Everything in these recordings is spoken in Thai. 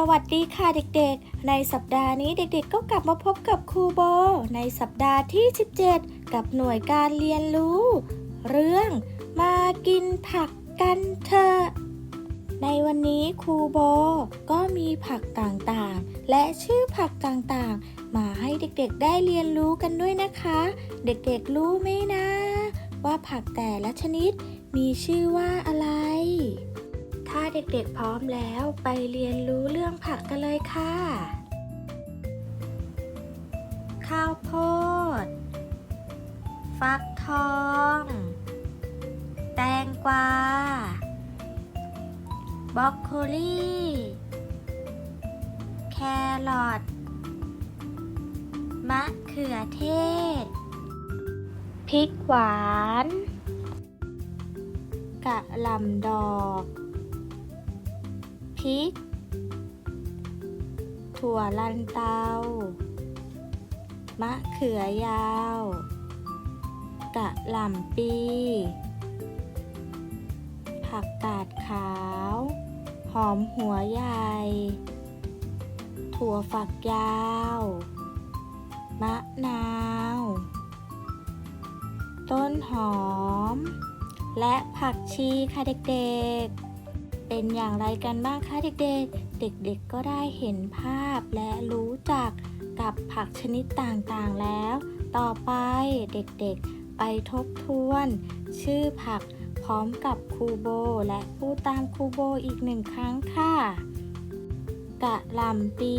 สวัสดีค่ะเด็กๆ ในสัปดาห์นี้เด็กๆ ก็กลับมาพบกับครูโบ ในสัปดาห์ที่ 17 กับหน่วยการเรียนรู้ เรื่องมากินผักกันเถอะในวันนี้ครูโบก็มีผักต่างๆ และชื่อผักต่างๆ มาให้เด็กๆ ได้เรียนรู้กันด้วยนะคะ เด็กๆ รู้ไหมนะ ว่าผักแต่ละชนิดมีชื่อว่าอะไร ถ้าเด็กๆพร้อมแล้วไปเรียนรู้เรื่องผักกันเลยค่ะ ข้าวโพด ฟักทอง แตงกวาบรอกโคลีแครอทมะเขือเทศ พริกหวาน กะหล่ำดอก พริก ถั่วลันเตา มะเขือยาว กะหล่ำปี ผักกาดขาว หอมหัวใหญ่ ถั่วฝักยาว มะนาว ต้นหอม และผักชีค่ะเด็กๆ เป็นอย่างไรกันบ้างคะเด็กๆ เด็กๆก็ได้เห็นภาพและรู้จักกับผักชนิดต่างๆแล้ว ต่อไปเด็กๆ ไปทบทวน ชื่อผักพร้อมกับครูโบ และพูดตามครูโบอีกหนึ่งครั้งค่ะ กะหล่ำปี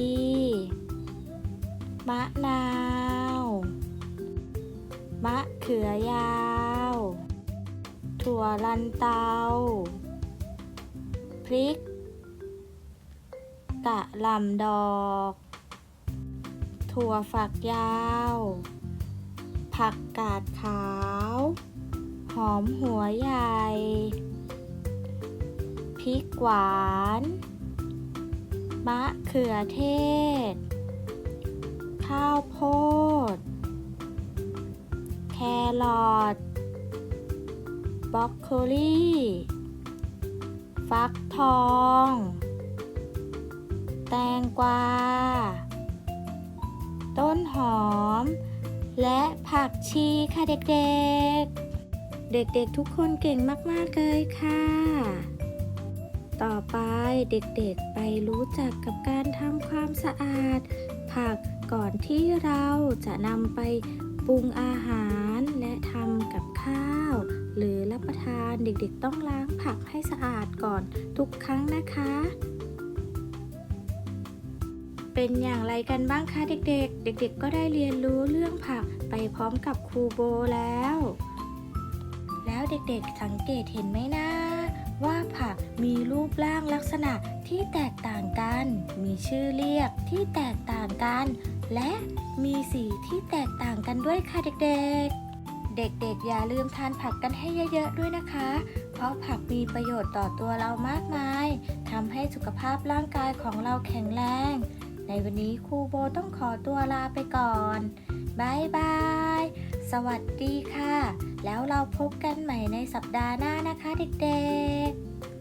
มะนาว มะเขือยาว ถั่วลันเตา พริก กะหล่ำดอก ถั่วฝักยาว ผักกาดขาว หอมหัวใหญ่ พริกหวาน มะเขือเทศ ข้าวโพด แครอทบรอกโคลี ฟักทอง แตงกวา ต้นหอม และผักชีค่ะเด็กๆ เด็กๆทุกคนเก่งมากๆเลยค่ะ ต่อไปเด็กๆไปรู้จักกับการทำความสะอาด ผักก่อนที่เราจะนำไปปรุงอาหารและทำกับข้าว หรือรับประทานเด็กๆต้องล้างผักให้สะอาดก่อนทุกครั้งนะคะ เป็นอย่างไรกันบ้างคะเด็กๆ เด็กๆ ก็ได้เรียนรู้เรื่องผักไปพร้อมกับครูโบแล้ว แล้วเด็กๆสังเกตเห็นไหมนะ ว่าผักมีรูปร่างลักษณะที่แตกต่างกัน มีชื่อเรียกที่แตกต่างกัน และมีสีที่แตกต่างกันด้วยค่ะเด็กๆ เด็กๆ อย่าลืมทานผักกันให้เยอะ ๆ ด้วยนะคะ เพราะผักมีประโยชน์ต่อตัวเรามากมายทำให้สุขภาพร่างกายของเราแข็งแรง ในวันนี้ครูโบต้องขอตัวลาไปก่อนบายบาย สวัสดีค่ะ แล้วเราพบกันใหม่ในสัปดาห์หน้านะคะเด็กๆ